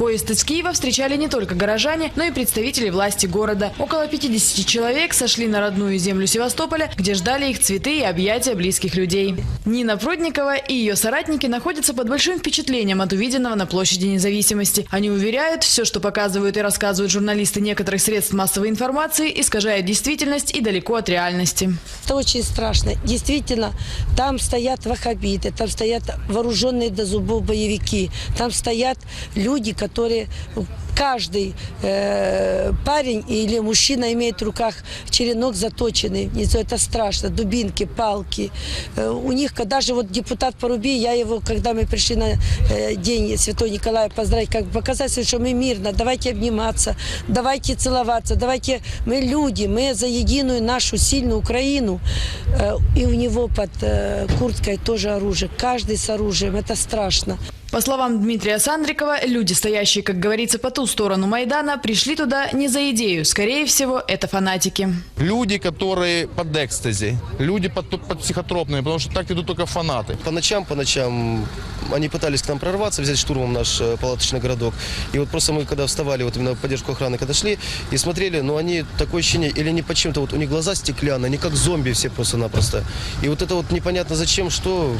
Поезд из Киева встречали не только горожане, но и представители власти города. Около 50 человек сошли на родную землю Севастополя, где ждали их цветы и объятия близких людей. Нина Прудникова и ее соратники находятся под большим впечатлением от увиденного на площади независимости. Они уверяют, все, что показывают и рассказывают журналисты некоторых средств массовой информации, искажает действительность и далеко от реальности. Это очень страшно. Действительно, там стоят ваххабиты, там стоят вооруженные до зубов боевики, там стоят люди, которые settore é каждый э, парень или мужчина имеет в руках черенок заточенный. Внизу это страшно. Дубинки, палки. Э, у них, даже вот депутат Поруби, я его, когда мы пришли на э, день Святой Николая поздравить, как бы показать, что мы мирно, давайте обниматься, давайте целоваться, давайте, мы люди, мы за единую нашу сильную Украину. Э, и у него под э, курткой тоже оружие. Каждый с оружием. Это страшно. По словам Дмитрия Сандрикова, люди, стоящие, как говорится, по ту сторону Майдана, пришли туда не за идею. Скорее всего, это фанатики. Люди, которые под экстази, люди под, под психотропными, потому что так идут только фанаты. По ночам, по ночам они пытались к нам прорваться, взять штурмом наш э, палаточный городок. И вот просто мы, когда вставали, вот именно в поддержку охраны, когда шли и смотрели, ну они такое ощущение, или они почему-то, вот у них глаза стеклянные, они как зомби все просто-напросто. И вот это вот непонятно зачем, что,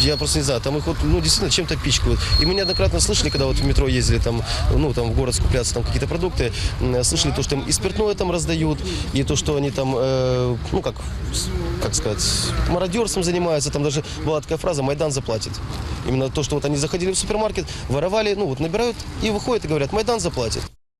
я просто не знаю, там их вот, ну, действительно чем-то пичкают. И мы неоднократно слышали, когда вот в метро ездили, там, ну, там в город скупляться, там какие-то продукты, слышали то, что им и спиртное там раздают, и то, что они там, э, ну, как, как сказать, мародерством занимаются. Там даже была такая фраза «Майдан заплатит». Именно то, что вот они заходили в супермаркет, воровали, ну, вот набирают и выходят и говорят «Майдан заплатит».